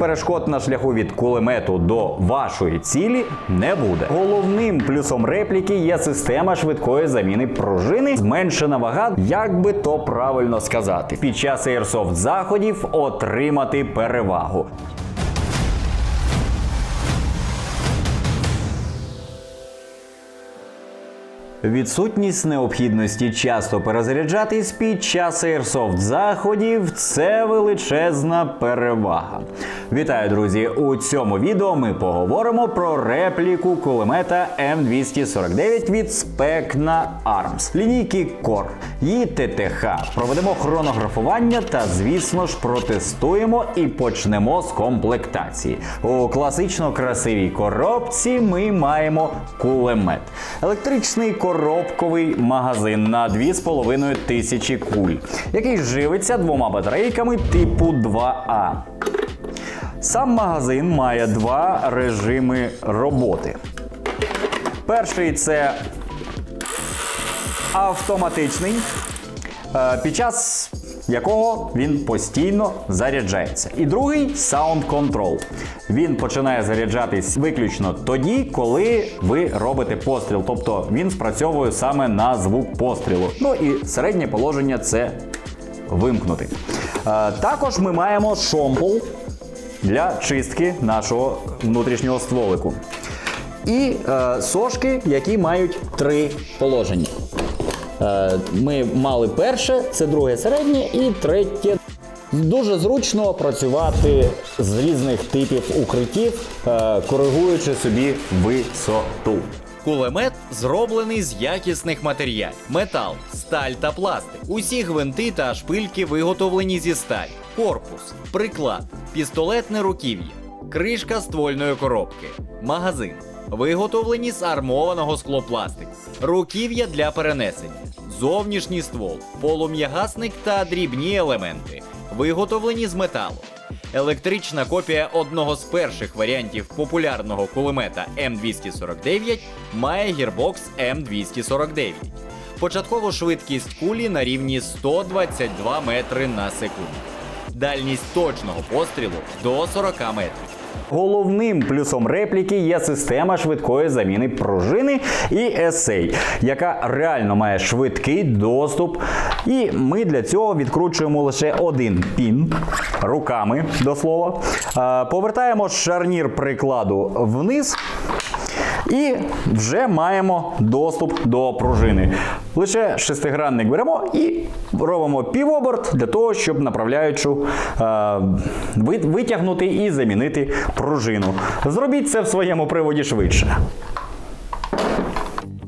Перешкод на шляху від кулемету до вашої цілі не буде. Головним плюсом репліки є система швидкої заміни пружини, зменшена вага, як би то правильно сказати, під час airsoft заходів отримати перевагу. Відсутність необхідності часто перезаряджатись під час airsoft заходів це величезна перевага. Вітаю, друзі! У цьому відео ми поговоримо про репліку кулемета М249 від Specna Arms, лінійки Core, її ТТХ. Проведемо хронографування та, звісно ж, протестуємо і почнемо з комплектації. У класично красивій коробці ми маємо кулемет. Електричний коробковий магазин на 2,5 тисячі куль, який живиться двома батарейками типу 2А. Сам магазин має два режими роботи. Перший це автоматичний, е, під час якого він постійно заряджається. І другий Sound Control. Він починає заряджатись виключно тоді, коли ви робите постріл. Тобто він спрацьовує саме на звук пострілу. Ну і середнє положення це вимкнути. Е, Також ми маємо шомпол для чистки нашого внутрішнього стволику. І е, сошки, які мають три положення. Е, ми мали перше, це друге середнє і третє. Дуже зручно працювати з різних типів укриттів, е, коригуючи собі висоту. Кулемет зроблений з якісних матеріалів: метал, сталь та пластик. Усі гвинти та шпильки виготовлені зі сталі. Корпус, приклад, пістолетне руків'я, кришка ствольної коробки, магазин. Виготовлені з армованого склопластику, руків'я для перенесення, зовнішній ствол, полум'ягасник та дрібні елементи, виготовлені з металу. Електрична копія одного з перших варіантів популярного кулемета М249 має гірбокс М249. Початкову швидкість кулі на рівні 122 метри на секунду. Дальність точного пострілу до 40 метрів. Головним плюсом репліки є система швидкої заміни пружини і есей, яка реально має швидкий доступ. І ми для цього відкручуємо лише один пін руками до слова. Повертаємо шарнір прикладу вниз. І вже маємо доступ до пружини. Лише шестигранник беремо і робимо півоберт для того, щоб направляючу е, витягнути і замінити пружину. Зробіть це в своєму приводі швидше.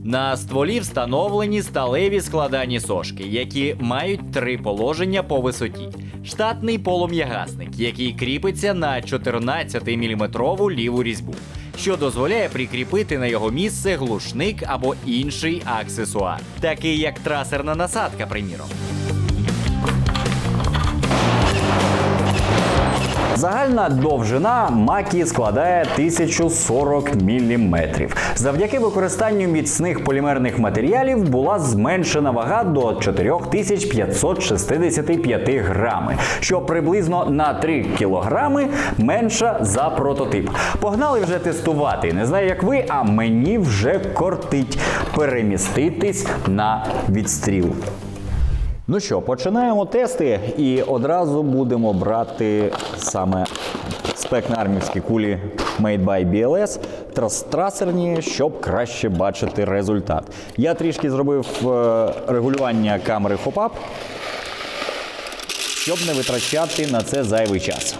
На стволі встановлені сталеві складані сошки, які мають три положення по висоті. Штатний полум'ягасник, який кріпиться на 14-мм ліву різьбу, що дозволяє прикріпити на його місце глушник або інший аксесуар, такий як трасерна насадка, приміром. Загальна довжина макі складає 1040 мм. Завдяки використанню міцних полімерних матеріалів була зменшена вага до 4565 грами, що приблизно на 3 кілограми менша за прототип. Погнали вже тестувати. Не знаю, як ви, а мені вже кортить переміститись на відстріл. Ну що, починаємо тести і одразу будемо брати саме спекнармівські кулі Made by BLS трасерні, щоб краще бачити результат. Я трішки зробив е, регулювання камери FOPAP, щоб не витрачати на це зайвий час.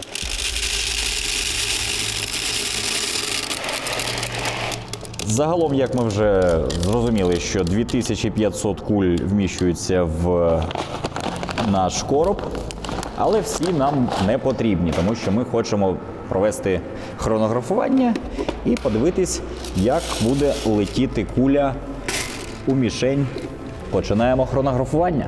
Загалом, як ми вже зрозуміли, що 2500 куль вміщуються в наш короб, але всі нам не потрібні, тому що ми хочемо провести хронографування і подивитись, як буде летіти куля у мішень. Починаємо хронографування.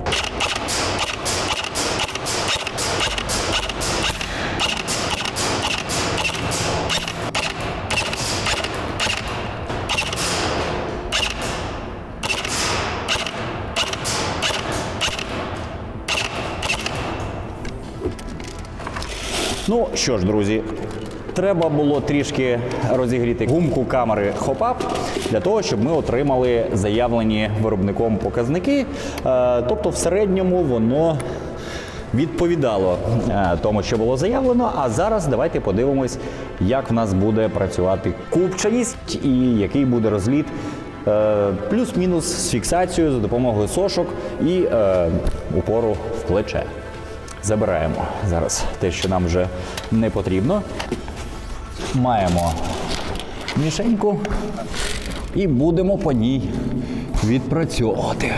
Ну що ж, друзі, Треба було трішки розігріти гумку камери Hop-Up для того, щоб ми отримали заявлені виробником показники. Е, Тобто, в середньому воно відповідало е, тому, що було заявлено. А зараз давайте подивимось, як в нас буде працювати купчаність і який буде розліт. е, Плюс-мінус з фіксацією за допомогою сошок і упору в плече. Забираємо зараз те, що нам вже не потрібно. Маємо мішеньку і будемо по ній відпрацьовувати.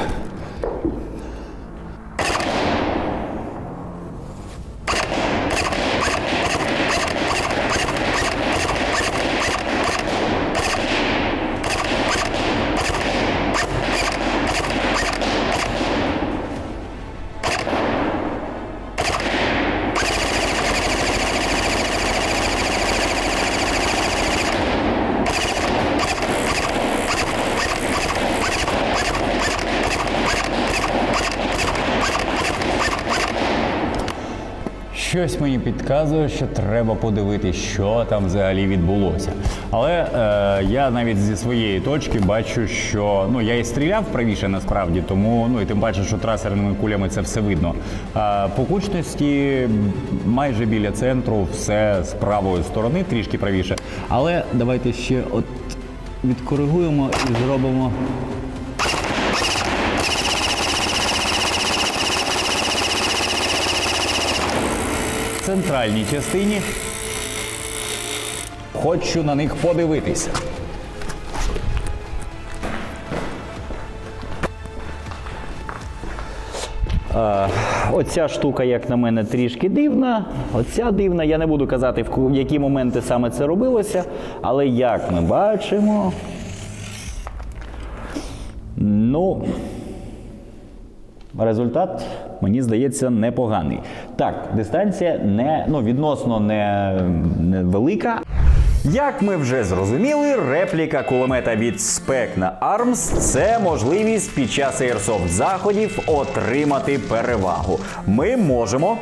Щось мені підказує, що треба подивитися, що там взагалі відбулося. Але е, я навіть зі своєї точки бачу, що ну я і стріляв правіше насправді, тому ну і тим паче, що трасерними кулями це все видно. А по кучності майже біля центру, все з правої сторони, трішки правіше. Але давайте ще от відкоригуємо і зробимо. Центральній частині. Хочу на них подивитися. Оця штука, як на мене, трішки дивна. Оця дивна. Я не буду казати, в які моменти саме це робилося, але як ми бачимо. Ну, Результат, мені здається, непоганий. Так, дистанція не ну, відносно не, не велика. Як ми вже зрозуміли, репліка кулемета від Specna Arms – це можливість під час airsoft заходів отримати перевагу. Ми можемо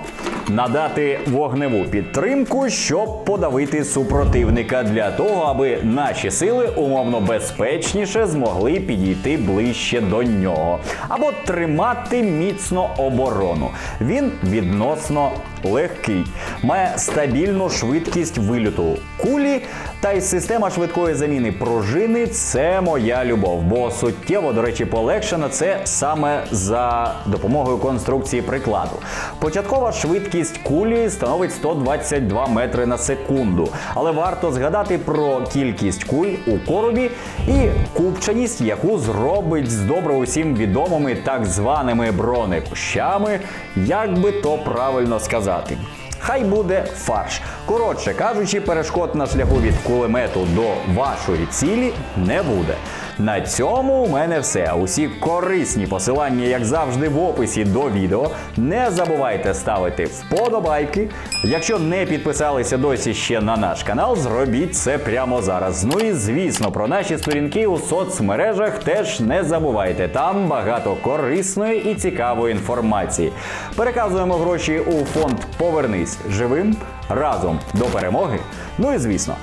надати вогневу підтримку, щоб подавити супротивника для того, аби наші сили умовно безпечніше змогли підійти ближче до нього, або тримати міцно оборону. Він відносно легкий, має стабільну швидкість вильоту. Кулі, та й система швидкої заміни пружини це моя любов, бо суттєво, до речі, полегшена це саме за допомогою конструкції прикладу. Початкова швидкість кулі становить 122 метри на секунду, але варто згадати про кількість куль у коробі і купчаність, яку зробить з добре усім відомими так званими бронекущами, як би то правильно сказати. Хай буде фарш. Коротше кажучи, перешкод на шляху від кулемету до вашої цілі не буде. На цьому у мене все. Усі корисні посилання, як завжди, в описі до відео. Не забувайте ставити вподобайки. Якщо не підписалися досі ще на наш канал, зробіть це прямо зараз. Ну і звісно, про наші сторінки у соцмережах теж не забувайте. Там багато корисної і цікавої інформації. Переказуємо гроші у фонд Повернись живим разом до перемоги. Ну і звісно,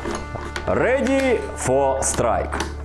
ready for strike.